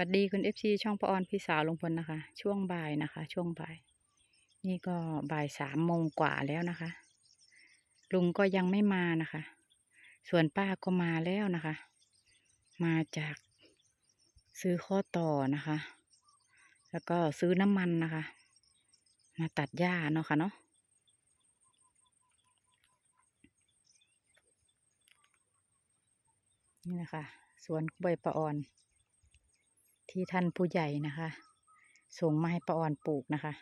วัสดีคุณเอฟซีช่องปออนพี่สาวลุงพลนะคะ ช่วงบ่ายนะคะ ช่วงบ่าย นี่ก็บ่ายสามโมงกว่าแล้วนะคะ ลุงก็ยังไม่มานะคะ ส่วนป้าก็มาแล้วนะคะ มาจากซื้อข้อต่อนะคะ แล้วก็ซื้อน้ำมันนะคะ มาตัดหญ้าเนาะค่ะเนาะนี่นะคะสวนใบปะออน ที่ท่านผู้ใหญ่นะคะ ส่งมาให้ป้าออนปลูกนะคะ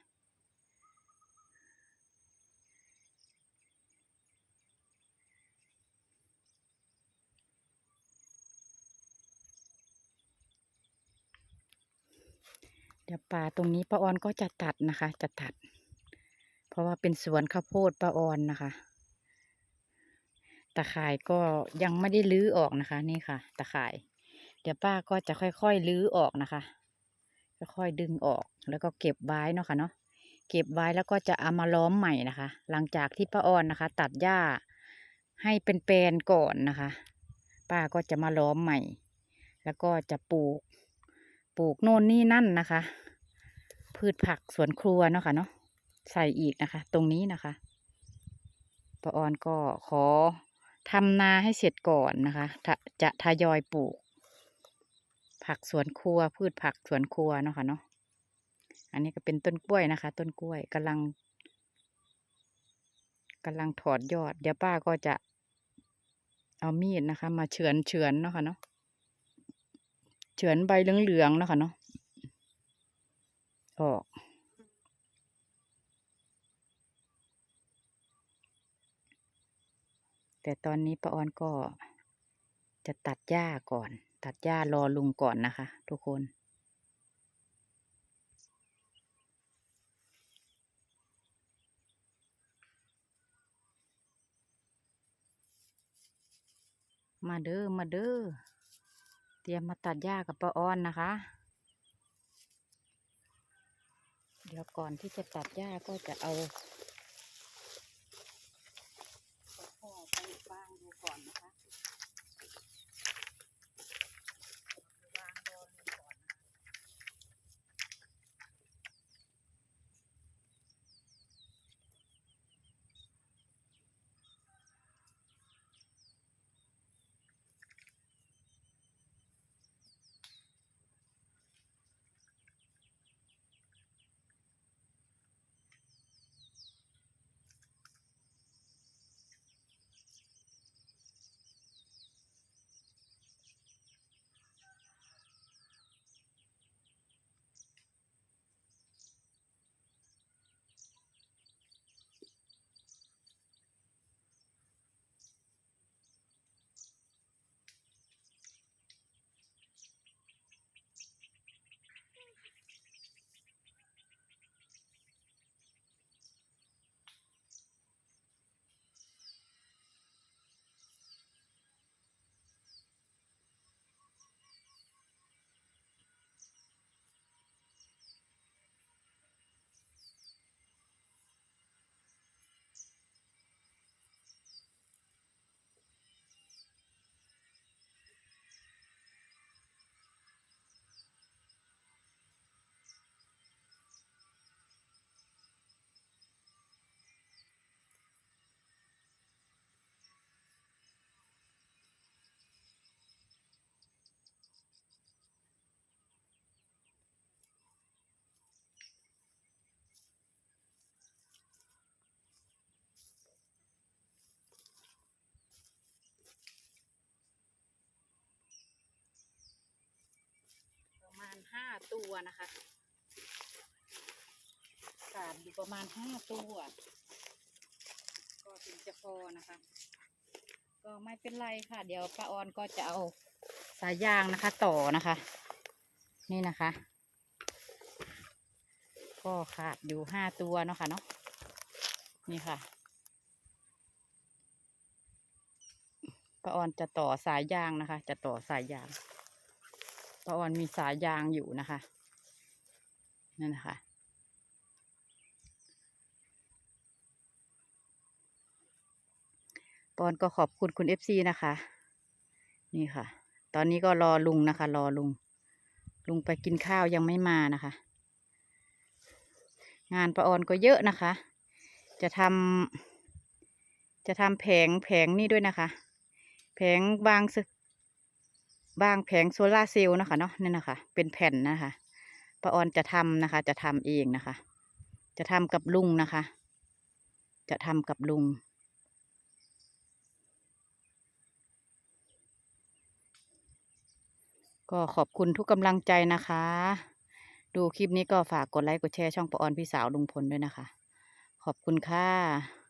เดี๋ยวป่าตรงนี้ป้าออนก็จะตัดนะคะ จะตัด เพราะว่าเป็นสวนข้าวโพดป้าออนนะคะตะข่ายก็ยังไม่ได้ลื้อออกนะคะ นี่ค่ะ ตะข่าย เดี๋ยวป้าก็จะค่อยๆลื้อออกนะคะ ค่อยๆดึงออกแล้วก็เก็บไว้เนาะค่ะเนาะเก็บไว้แล้วก็จะเอามาล้อมใหม่นะคะ หลังจากที่ป้าออนนะคะ ตัดหญ้าให้เป็นแปลนก่อนนะคะ ป้าก็จะมาล้อมใหม่ แล้วก็จะปลูก ปลูกโน่นนี่นั่นนะคะ พืชผักสวนครัวเนาะค่ะเนาะใส่อีกนะคะ ตรงนี้นะคะป้าออนก็ขอทำนาให้เสร็จก่อนนะคะ จะทยอยปลูก ผักสวนครัว พืชผักสวนครัวเนาะค่ะเนาะอันนี้ก็เป็นต้นกล้วยนะคะ ต้นกล้วยกำลังกำลังถอดยอด เดี๋ยวป้าก็จะเอามีดนะคะ มาเฉือนเฉือนเนาะค่ะเนาะเฉือนใบเหลืองๆเนาะค่ะเนาะออกแต่ตอนนี้ป้าออนก็จะตัดหญ้าก่อน ตัดหญ้ารอลุงก่อนนะคะ ทุกคน มาเด้อมาเด้อเตรียมมาตัดหญ้ากับป้าออนนะคะ เดี๋ยวก่อนที่จะตัดหญ้าก็จะเอา ตัวนะคะกาดอยู่ประมาณห้าตัว ก็ถึงจะพอนะคะ ก็ไม่เป็นไรค่ะ เดี๋ยวป้าออนก็จะเอาสายยางนะคะ ต่อนะคะ นี่นะคะ ก็ขาดอยู่ห้าตัวเนาะค่ะเนาะนี่ค่ะป้าออนจะต่อสายยางนะคะ จะต่อสายยาง ป้าออนมีสายยางอยู่นะคะนั่นนะคะปอนก็ขอบคุณคุณเอฟซีนะคะ นี่ค่ะ ตอนนี้ก็รอลุงนะคะ รอลุง ลุงไปกินข้าวยังไม่มานะคะ งานประออนก็เยอะนะคะ จะทำจะทำแผงแผงนี่ด้วยนะคะ แผงบาง สบางแผงโซลาร์เซลล์นะคะเนาะนี่นะคะ เป็นแผ่นนะคะประออนจะทำนะคะ จะทำเองนะคะ จะทำกับลุงนะคะ จะทำกับลุง ก็ขอบคุณทุกกำลังใจนะคะ ดูคลิปนี้ก็ฝากกดไลค์กดแชร์ช่องปออนพี่สาวลุงพลด้วยนะคะ ขอบคุณค่ะ